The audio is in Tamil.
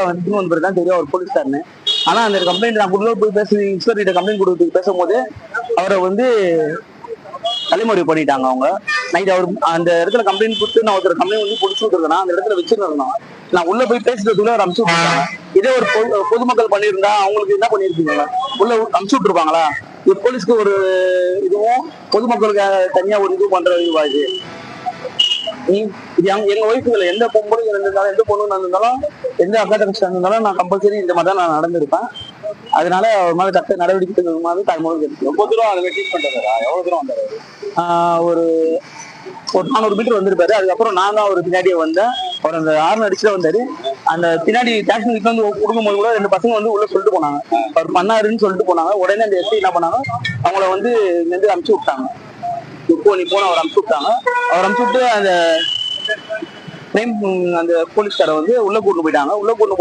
வந்து வந்து தான் தெரியும். அவர் போலீஸ்காரனு. ஆனா அந்த கம்ப்ளைண்ட் நான் உள்ள போய் பேசி இன்ஸ்பெக்டர் கிட்ட கம்ப்ளைண்ட் கொடுத்து பேசும்போது அவரை வந்து தலைமுறை பண்ணிட்டாங்க அவங்க. நைட் அவர் அந்த இடத்துல கம்ப்ளைண்ட் கொடுத்து நான் ஒருத்தர் கம்ப்ளைண்ட் வந்து பிடிச்சி விட்டுருக்கேன் அந்த இடத்துல வச்சிருந்தோம் நான் உள்ள போய் பேசுறதுக்குள்ள அவர் அமுச்சு விட்டுருக்காங்க இதே ஒரு பொது- பொதுமக்கள் பண்ணியிருந்தா அவங்களுக்கு என்ன பண்ணிருப்பீங்களா உள்ள அமுச்சு விட்டுருப்பாங்களா? இது போலீஸ்க்கு ஒரு இதுவும் பொதுமக்களுக்கு தனியா ஒரு இது பண்ற இதுவாது எங்க- எங்க எந்த பொம்பளும் இருந்தாலும் எந்த பொண்ணு இருந்தாலும் எந்த அக்கா தங்கச்சி இருந்தாலும் நான் கம்பல்சரி இந்த மாதிரி தான் நான் நடந்திருப்பேன். அதனால அவர் மேல தக்க நடவடிக்கை எடுக்கணும் மாதிரி தாய்மொழி இருக்கு. ரொம்ப தூரம் அதை வெட்டி பண்றாரா எவ்வளவு தூரம் வந்தாரு ஒரு ஒரு நானூறு மீட்டர் வந்திருப்பாரு. அதுக்கப்புறம் நான் தான் அவர் பின்னாடியே வந்தேன். அவர் அந்த ஆறு அடிச்சுட்டு வந்தாரு. அந்த பின்னாடி டாக்ஸி வந்து கொடுக்கும்போது கூட ரெண்டு பசங்க வந்து உள்ள சொல்லிட்டு போனாங்க. அவர் பண்ணாருன்னு சொல்லிட்டு போனாங்க. உடனே அந்த எஸ்ஐ என்ன பண்ணாங்க? அவங்கள வந்து இங்க இருந்து அனுப்பிச்சு விட்டாங்க. இப்போ நீ போன அவர் அனுப்பிச்சு விட்டாங்க. அவர் அனுப்பிச்சு விட்டு அந்த நேம் அந்த போலீஸ்காரை வந்து உள்ள கூட்டு போயிட்டாங்க. உள்ள கூட்டு